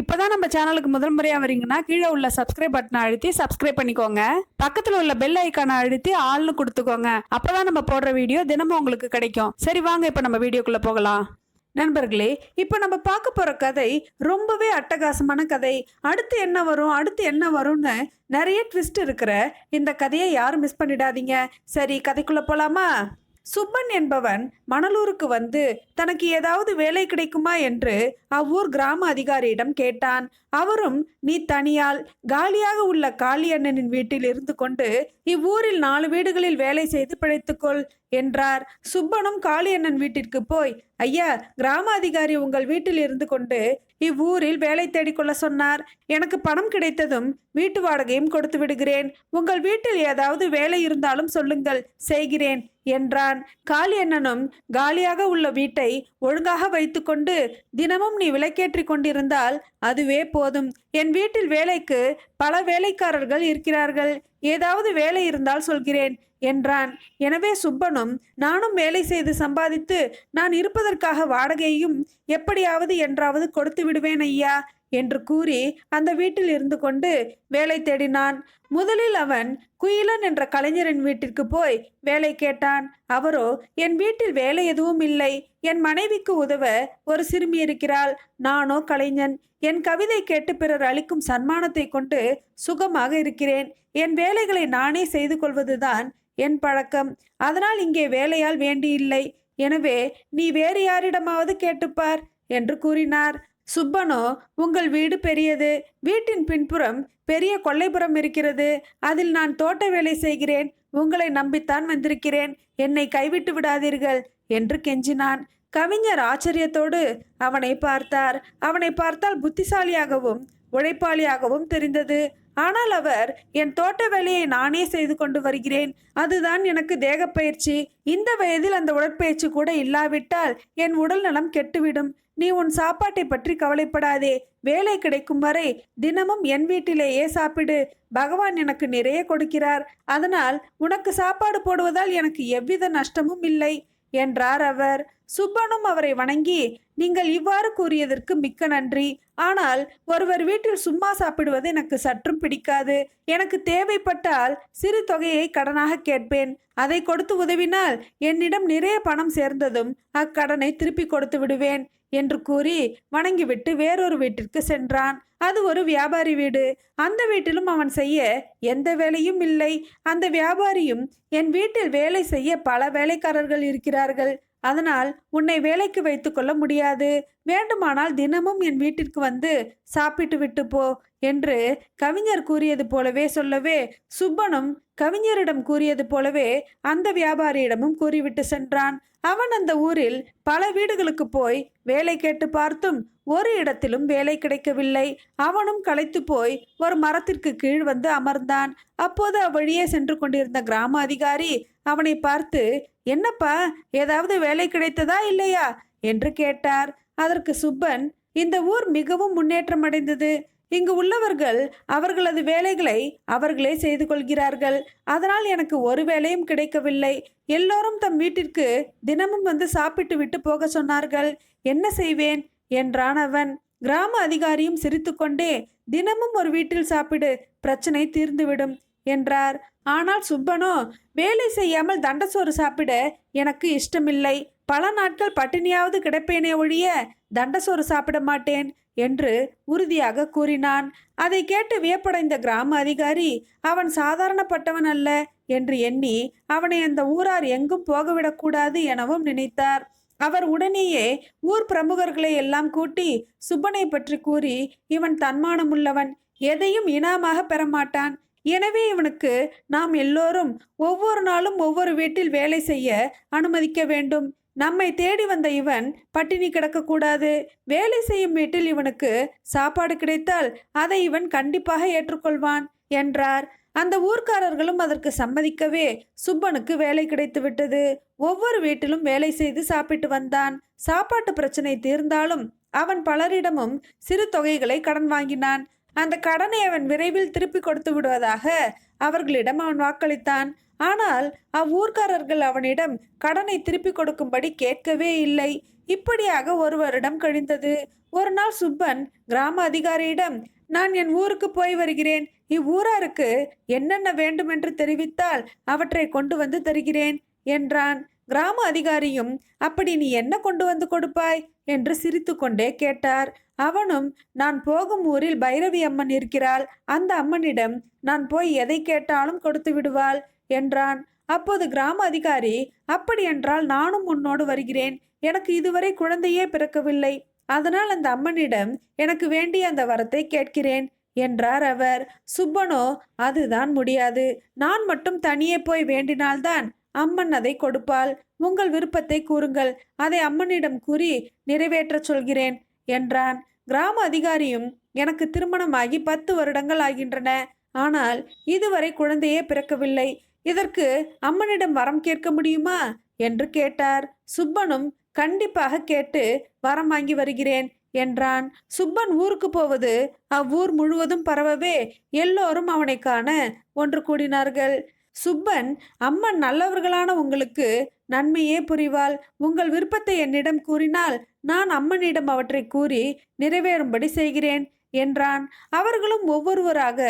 இப்போதான் நம்ம சேனலுக்கு முதல் முறையாக வரீங்கன்னா கீழே உள்ள சப்ஸ்கிரைப் பட்டனை அழுத்தி சப்ஸ்கிரைப் பண்ணிக்கோங்க. பக்கத்தில் உள்ள பெல் ஐக்கானை அழுத்தி ஆள்னு கொடுத்துக்கோங்க. அப்போதான் நம்ம போடுற வீடியோ தினமும் உங்களுக்கு கிடைக்கும். சரி வாங்க இப்போ நம்ம வீடியோக்குள்ளே போகலாம். நண்பர்களே இப்போ நம்ம பார்க்க போகிற கதை ரொம்பவே அட்டகாசமான கதை. அடுத்து என்ன வரும் அடுத்து என்ன வரும்னு நிறைய ட்விஸ்ட் இருக்கிற இந்த கதையை யாரும் மிஸ் பண்ணிடாதீங்க. சரி கதைக்குள்ளே போகலாமா சுப்பன் என்பவன் மணலூருக்கு வந்து தனக்கு ஏதாவது வேலை கிடைக்குமா? என்று அவ்வூர் கிராம அதிகாரியிடம் கேட்டான். அவரும் நீ தனியால் காலியாக உள்ள காளியண்ணனின் வீட்டில் இருந்து கொண்டு இவ்வூரில் நாலு வீடுகளில் வேலை செய்து பிழைத்துக்கொள் என்றார். சுப்பனும் காளியண்ணன் வீட்டிற்கு போய் ஐயா கிராம அதிகாரி உங்கள் வீட்டில் இருந்து கொண்டு இவ்வூரில் வேலை தேடிக்கொள்ள சொன்னார். எனக்கு பணம் கிடைத்ததும் வீட்டு வாடகையும் கொடுத்து விடுகிறேன். உங்கள் வீட்டில் ஏதாவது வேலை இருந்தாலும் சொல்லுங்கள் செய்கிறேன் என்றான். காளியண்ணனும் காலியாக உள்ள வீட்டை ஒழுங்காக வைத்துக்கொண்டு தினமும் நீ விளக்கேற்றிக் கொண்டிருந்தால் அதுவே போதும். என் வீட்டில் வேலைக்கு பல வேலைக்காரர்கள் இருக்கிறார்கள். ஏதாவது வேலை இருந்தால் சொல்கிறேன் என்றான். எனவே சுப்பனும் நானும் வேலை செய்து சம்பாதித்து நான் இருப்பதற்காக வாடகையும் எப்படியாவது என்றாவது கொடுத்து விடுவேன் ஐயா என்று கூறி அந்த வீட்டில் இருந்து கொண்டு வேலை தேடினான். முதலில் அவன் குயிலன் என்ற கலைஞரின் வீட்டிற்கு போய் வேலை கேட்டான். அவரோ என் வீட்டில் வேலை எதுவும் இல்லை. என் மனைவிக்கு உதவ ஒரு சிறுமி இருக்கிறாள். நானோ கலைஞன். என் கவிதை கேட்டு பிறர் அளிக்கும் சன்மானத்தை கொண்டு சுகமாக இருக்கிறேன். என் வேலைகளை நானே செய்து கொள்வதுதான் என் பழக்கம். அதனால் இங்கே வேலையால் வேண்டியில்லை. எனவே நீ வேறு யாரிடமாவது கேட்டுப்பார் என்று கூறினார். சுப்பனோ உங்கள் வீடு பெரியது. வீட்டின் பின்புறம் பெரிய கொல்லைப்புறம் இருக்கிறது. அதில் நான் தோட்ட வேலை செய்கிறேன். உங்களை நம்பித்தான் வந்திருக்கிறேன். என்னை கைவிட்டு விடாதீர்கள் என்று கெஞ்சினான். கவிஞர் ஆச்சரியத்தோடு அவனை பார்த்தார். அவனை பார்த்தால் புத்திசாலியாகவும் உழைப்பாளியாகவும் தெரிந்தது. ஆனால் அவர் என் தோட்ட வேலையை நானே செய்து கொண்டு வருகிறேன். அதுதான் எனக்கு தேகப்பயிற்சி. இந்த வயதில் அந்த உடற்பயிற்சி கூட இல்லாவிட்டால் என் உடல் நலம் கெட்டுவிடும். நீ உன் சாப்பாட்டை பற்றி கவலைப்படாதே. வேலை கிடைக்கும் வரை தினமும் என் வீட்டிலேயே சாப்பிடு. பகவான் எனக்கு நிறைய கொடுக்கிறார். அதனால் உனக்கு சாப்பாடு போடுவதால் எனக்கு எவ்வித நஷ்டமும் இல்லை என்றார் அவர். சுப்பனும் அவரை வணங்கி நீங்கள் இவ்வாறு கூறியதற்கு மிக்க நன்றி. ஆனால் ஒருவர் வீட்டில் சும்மா சாப்பிடுவது எனக்கு சற்றும் பிடிக்காது. எனக்கு தேவைப்பட்டால் சிறு தொகையை கடனாக கேட்பேன். அதை கொடுத்து உதவினால் என்னிடம் நிறைய பணம் சேர்ந்ததும் அக்கடனை திருப்பி கொடுத்து விடுவேன் என்று கூறி வணங்கிவிட்டு வேறொரு வீட்டிற்கு சென்றான். அது ஒரு வியாபாரி வீடு. அந்த வீட்டிலும் அவன் செய்ய எந்த வேலையும் இல்லை. அந்த வியாபாரியும் என் வீட்டில் வேலை செய்ய பல வேலைக்காரர்கள் இருக்கிறார்கள். அதனால் உன்னை வேலைக்கு வைத்துக்கொள்ள முடியாது. வேண்டுமானால் தினமும் என் வீட்டிற்கு வந்து சாப்பிட்டு விட்டு போ என்று கவிஞர் கூறியது போலவே சொல்லவே சுப்பனும் கவிஞரிடம் கூறியது போலவே அந்த வியாபாரியிடமும் கூறிவிட்டு சென்றான். அவன் அந்த ஊரில் பல வீடுகளுக்கு போய் வேலை கேட்டு பார்த்தும் ஒரு இடத்திலும் வேலை கிடைக்கவில்லை. அவனும் களைத்து போய் ஒரு மரத்திற்கு கீழ் வந்து அமர்ந்தான். அப்போது அவ்வழியே சென்று கொண்டிருந்த கிராம அதிகாரி அவனை பார்த்து என்னப்பா ஏதாவது வேலை கிடைத்ததா இல்லையா? என்று கேட்டார். அதற்கு சுப்பன் இந்த ஊர் மிகவும் முன்னேற்றம் அடைந்தது இங்கு உள்ளவர்கள் அவர்களது வேலைகளை அவர்களே செய்து கொள்கிறார்கள். அதனால் எனக்கு ஒரு வேலையும் கிடைக்கவில்லை. எல்லோரும் தம் வீட்டிற்கு தினமும் வந்து சாப்பிட்டு விட்டு போக சொன்னார்கள். என்ன செய்வேன்? என்றான் அவன். கிராம அதிகாரியும் சிரித்துக்கொண்டே தினமும் ஒரு வீட்டில் சாப்பிடு பிரச்சனை தீர்ந்துவிடும் என்றார். ஆனால் சுப்பனோ வேலை செய்யாமல் தண்டசோறு சாப்பிட எனக்கு இஷ்டமில்லை. பல நாட்கள் பட்டினியாவது கிடப்பேனே ஒழிய தண்டசோறு சாப்பிட மாட்டேன் என்று உறுதியாக கூறினான். அதை கேட்டு வியப்படைந்த கிராம அதிகாரி அவன் சாதாரணப்பட்டவன் அல்ல என்று எண்ணி அவனை அந்த ஊரார் எங்கும் போகவிடக்கூடாது எனவும் நினைத்தார். அவர் உடனேயே ஊர் பிரமுகர்களை எல்லாம் கூட்டி சுப்பனை பற்றி கூறி இவன் தன்மானமுள்ளவன் எதையும் இனாமாக பெறமாட்டான் எனவே இவனுக்கு நாம் எல்லோரும் ஒவ்வொரு நாளும் ஒவ்வொரு வீட்டில் வேலை செய்ய அனுமதிக்க வேண்டும். நம்மை தேடி வந்த இவன் பட்டினி கிடக்கக்கூடாது. வேலை செய்யும் வீட்டில் இவனுக்கு சாப்பாடு கிடைத்தால் அதை இவன் கண்டிப்பாக ஏற்றுக்கொள்வான் என்றார். அந்த ஊர்க்காரர்களும் அதற்கு சம்மதிக்கவே சுப்பனுக்கு வேலை கிடைத்து விட்டது. ஒவ்வொரு வீட்டிலும் வேலை செய்து சாப்பிட்டு வந்தான். சாப்பாட்டு பிரச்சனை தீர்ந்தாலும் அவன் பலரிடமும் சிறு தொகைகளை கடன் வாங்கினான். அந்த கடனை அவன் விரைவில் திருப்பி கொடுத்து விடுவதாக அவர்களிடம் அவன் வாக்களித்தான். ஆனால் அவ்வூர்க்காரர்கள் அவனிடம் கடனை திருப்பி கொடுக்கும்படி கேட்கவே இல்லை. இப்படியாக ஒரு வருடம் கழிந்தது. ஒரு நாள் சுப்பன் கிராம அதிகாரியிடம் நான் என் ஊருக்கு போய் வருகிறேன். இவ்வூராருக்கு என்னென்ன வேண்டும் என்று தெரிவித்தால் அவற்றை கொண்டு வந்து தருகிறேன் என்றான். கிராம அதிகாரியும் அப்படி நீ என்ன கொண்டு வந்து கொடுப்பாய்? என்று சிரித்துக்கொண்டே கேட்டார். அவனும் நான் போகும் ஊரில் பைரவி அம்மன் இருக்கிறாள். அந்த அம்மனிடம் நான் போய் எதை கேட்டாலும் கொடுத்து விடுவாள். என்றான். அப்போது கிராம அதிகாரி அப்படியென்றால் நானும் உன்னோடு வருகிறேன். எனக்கு இதுவரை குழந்தையே பிறக்கவில்லை. அதனால் அந்த அம்மனிடம் எனக்கு வேண்டிய அந்த வரத்தை கேட்கிறேன் என்றார் அவர். சுப்பனோ அதுதான் முடியாது. நான் மட்டும் தனியே போய் வேண்டினால்தான் அம்மன் அதை கொடுப்பாள். உங்கள் விருப்பத்தை கூறுங்கள். அதை அம்மனிடம் கூறி நிறைவேற்றச் சொல்கிறேன் என்றான். கிராம அதிகாரியும் எனக்கு திருமணமாகி பத்து வருடங்கள் ஆகின்றன. ஆனால் இதுவரை குழந்தையே பிறக்கவில்லை. இதற்கு அம்மனிடம் வரம் கேட்க முடியுமா? என்று கேட்டார். சுப்பனும் கண்டிப்பாக கேட்டு வரம் வாங்கி வருகிறேன் என்றான். சுப்பன் ஊருக்கு போவது அவ்வூர் முழுவதும் பரவவே எல்லோரும் அவனை காண ஒன்று கூடினார்கள். சுப்பன் அம்மன் நல்லவர்களான உங்களுக்கு நன்மையே புரிவாள். உங்கள் விருப்பத்தை என்னிடம் கூறினால் நான் அம்மனிடம் அவற்றை கூறி நிறைவேறும்படி செய்கிறேன் என்றான். அவர்களும் ஒவ்வொருவராக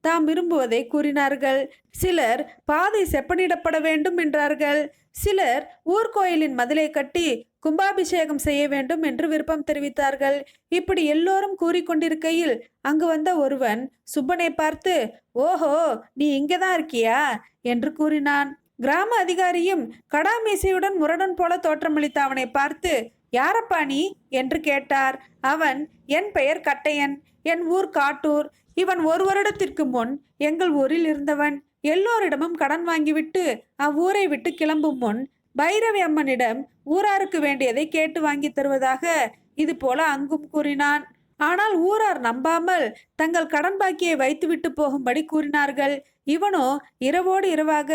தாம் விரும்புவதை கூறினார்கள். சிலர் பாதை செப்பனிடப்பட வேண்டும் என்றார்கள். சிலர் ஊர்கோயிலின் மதிலை கட்டி கும்பாபிஷேகம் செய்ய வேண்டும் என்று விருப்பம் தெரிவித்தார்கள். இப்படி எல்லோரும் கூறிக்கொண்டிருக்கையில் அங்கு வந்த ஒருவன் சுப்பனை பார்த்து ஓஹோ நீ இங்கேதான் இருக்கியா? என்று கூறினான். கிராம அதிகாரியும் கடாமீசையுடன் முரடன் போல தோற்றமளித்த அவனை பார்த்து யாரப்பா நீ? என்று கேட்டார். அவன் என் பெயர் கட்டையன். என் ஊர் காட்டூர். இவன் ஒரு வருடத்திற்கு முன் எங்கள் ஊரில் இருந்தவன். எல்லோரிடமும் கடன் வாங்கிவிட்டு அவ்வூரை விட்டு கிளம்பும் முன் பைரவி அம்மனிடம் ஊராருக்கு வேண்டியதை கேட்டு வாங்கி தருவதாக இது போல அங்கும் கூறினான். ஆனால் ஊரார் நம்பாமல் தங்கள் கடன் பாக்கியை வைத்துவிட்டு போகும்படி கூறினார்கள். இவனோ இரவோடு இரவாக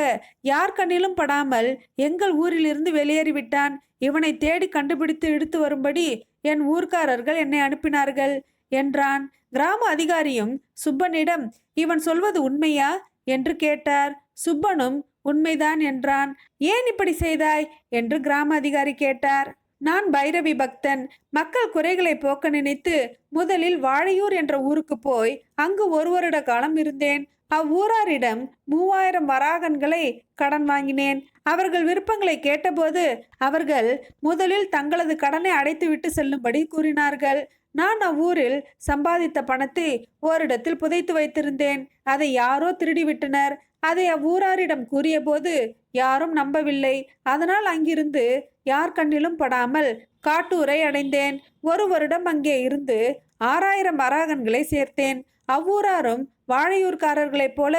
யார் கண்ணிலும் படாமல் எங்கள் ஊரிலிருந்து வெளியேறிவிட்டான். இவனை தேடி கண்டுபிடித்து இழுத்து வரும்படி என் ஊர்க்காரர்கள் என்னை அனுப்பினார்கள். என்றான். கிராம அதிகாரியும் சுப்பனிடம் இவன் சொல்வது உண்மையா? என்று கேட்டார். சுப்பனும் உண்மைதான் என்றான். ஏன் இப்படி செய்தாய்? என்று கிராம அதிகாரி கேட்டார். நான் பைரவி பக்தன். மக்கள் குறைகளை போக்க நினைத்து முதலில் வாழையூர் என்ற ஊருக்கு போய் அங்கு ஒரு வருட காலம் இருந்தேன். அவ்வூராரிடம் மூவாயிரம் வராகன்களை கடன் வாங்கினேன். அவர்கள் விருப்பங்களை கேட்டபோது அவர்கள் முதலில் தங்களது கடனை அடைத்துவிட்டு செல்லும்படி கூறினார்கள். நான் அவ்வூரில் சம்பாதித்த பணத்தை ஓரிடத்தில் புதைத்து வைத்திருந்தேன். அதை யாரோ திருடிவிட்டனர். அதை அவ்வூராரிடம் கூறியபோது யாரும் நம்பவில்லை. அதனால் அங்கிருந்து யார் கண்ணிலும் படாமல் காட்டூரை அடைந்தேன். ஒரு வருடம் அங்கே இருந்து ஆறாயிரம் வராகன்களை சேர்த்தேன். அவ்வூராரும் வாழையூர்காரர்களைப் போல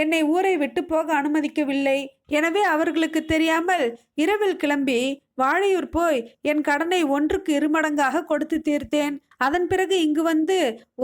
என்னை ஊரை விட்டு போக அனுமதிக்கவில்லை. எனவே அவர்களுக்கு தெரியாமல் இரவில் கிளம்பி வாழையூர் போய் என் கடனை ஒன்றுக்கு இருமடங்காக கொடுத்து தீர்த்தேன். அதன் பிறகு இங்கு வந்து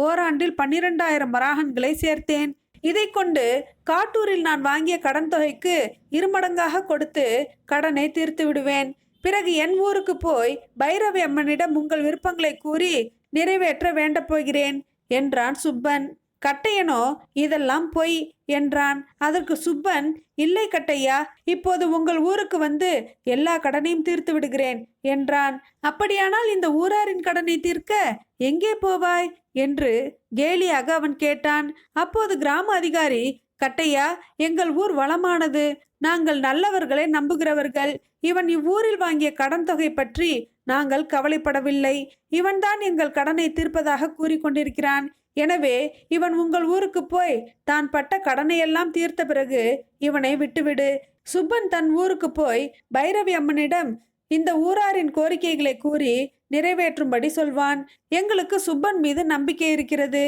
ஓராண்டில் பன்னிரெண்டாயிரம் வராகன்களை சேர்த்தேன். இதை கொண்டு காட்டூரில் நான் வாங்கிய கடன் தொகைக்கு இருமடங்காக கொடுத்து கடனை தீர்த்து விடுவேன். பிறகு என் ஊருக்கு போய் பைரவி அம்மனிடம் உங்கள் விருப்பங்களை கூறி நிறைவேற்ற வேண்டப் போகிறேன் என்றான் சுப்பன். கட்டையனோ இதெல்லாம் பொய் என்றான். அதற்கு சுப்பன் இல்லை கட்டையா இப்போது உங்கள் ஊருக்கு வந்து எல்லா கடனையும் தீர்த்து விடுகிறேன் என்றான். அப்படியானால் இந்த ஊராரின் கடனை தீர்க்க எங்கே போவாய்? என்று கேலியாக அவன் கேட்டான். அப்போது கிராம அதிகாரி கட்டையா எங்கள் ஊர் வளமானது. நாங்கள் நல்லவர்களை நம்புகிறவர்கள். இவன் இவ்வூரில் வாங்கிய கடன் தொகை பற்றி நாங்கள் கவலைப்படவில்லை. இவன்தான் எங்கள் கடனை தீர்ப்பதாக கூறிக்கொண்டிருக்கிறான். எனவே இவன் உங்கள் ஊருக்கு போய் தான் பட்ட கடனையெல்லாம் தீர்த்த பிறகு இவனை விட்டுவிடு. சுப்பன் தன் ஊருக்கு போய் பைரவி அம்மனிடம் இந்த ஊராரின் கோரிக்கைகளை கூறி நிறைவேற்றும்படி சொல்வான். எங்களுக்கு சுப்பன் மீது நம்பிக்கை இருக்கிறது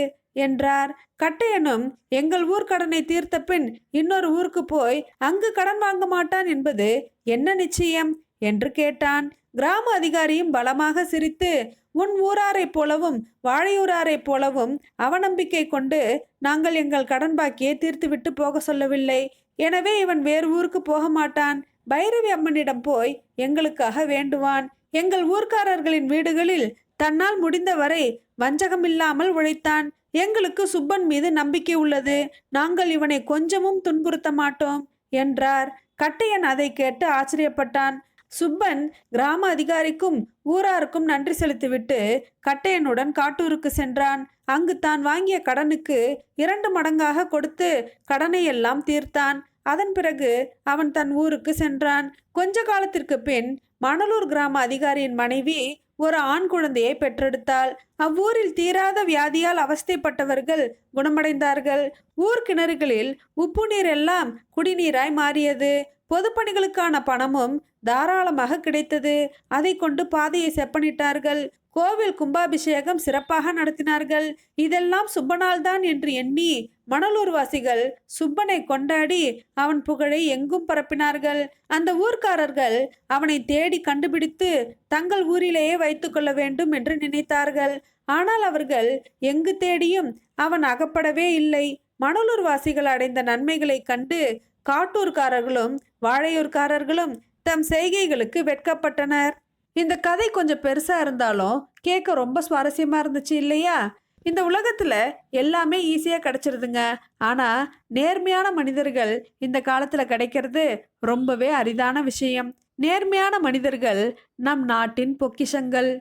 என்றார். கட்டையனும் எங்கள் ஊர் கடனை தீர்த்த பின் இன்னொரு ஊருக்கு போய் அங்கு கடன் வாங்க மாட்டான் என்பது என்ன நிச்சயம்? என்று கேட்டான். கிராம அதிகாரியும் பலமாக சிரித்து உன் ஊராரைப் போலவும் வாழையூராரைப் போலவும் அவநம்பிக்கை கொண்டு நாங்கள் எங்கள் கடன் பாக்கியை தீர்த்துவிட்டு போக சொல்லவில்லை. எனவே இவன் வேறு ஊருக்கு போக மாட்டான். பைரவி அம்மனிடம் போய் எங்களுக்காக வேண்டுவான். எங்கள் ஊர்க்காரர்களின் வீடுகளில் தன்னால் முடிந்தவரை வஞ்சகமில்லாமல் உழைத்தான். எங்களுக்கு சுப்பன் மீது நம்பிக்கை உள்ளது. நாங்கள் இவனை கொஞ்சமும் துன்புறுத்த மாட்டோம் என்றார். கட்டையன் அதை கேட்டு ஆச்சரியப்பட்டான். சுப்பன் கிராம அதிகாரிக்கும் ஊராருக்கும் நன்றி செலுத்திவிட்டு கட்டையனுடன் காட்டூருக்கு சென்றான். அங்கு தான் வாங்கிய கடனுக்கு இரண்டு மடங்காக கொடுத்து கடனை எல்லாம் தீர்த்தான். அதன் பிறகு அவன் தன் ஊருக்கு சென்றான். கொஞ்ச காலத்திற்கு பின் மணலூர் கிராம அதிகாரியின் மனைவி ஒரு ஆண் குழந்தையை பெற்றெடுத்தாள். அவ்வூரில் தீராத வியாதியால் அவஸ்தைப்பட்டவர்கள் குணமடைந்தார்கள். ஊர் கிணறுகளில் உப்பு நீர் எல்லாம் குடிநீராய் மாறியது. பொதுப்பணிகளுக்கான பணமும் தாராளமாக கிடைத்தது. அதை கொண்டு பாதையை செப்பனிட்டார்கள். கோவில் கும்பாபிஷேகம் சிறப்பாக நடத்தினார்கள். இதெல்லாம் சுப்பனால்தான் என்று எண்ணி மணலூர்வாசிகள் சுப்பனை கொண்டாடி அவன் புகழை எங்கும் பரப்பினார்கள். அந்த ஊர்க்காரர்கள் அவனை தேடி கண்டுபிடித்து தங்கள் ஊரிலேயே வைத்துக்கொள்ள வேண்டும் என்று நினைத்தார்கள். ஆனால் அவர்கள் எங்கு தேடியும் அவன் அகப்படவே இல்லை. மணலூர்வாசிகள் அடைந்த நன்மைகளைக் கண்டு காட்டூர்காரர்களும் வாழையூர்காரர்களும் தம் செய்கைகளுக்கு வெட்கப்பட்டனர். இந்த கதை கொஞ்சம் பெருசா இருந்தாலும் கேட்க ரொம்ப சுவாரஸ்யமா இருந்துச்சு இல்லையா? இந்த உலகத்துல எல்லாமே ஈஸியா கிடைச்சிருதுங்க. ஆனா நேர்மையான மனிதர்கள் இந்த காலத்துல கிடைக்கிறது ரொம்பவே அரிதான விஷயம். நேர்மையான மனிதர்கள் நம் நாட்டின் பொக்கிஷங்கள்.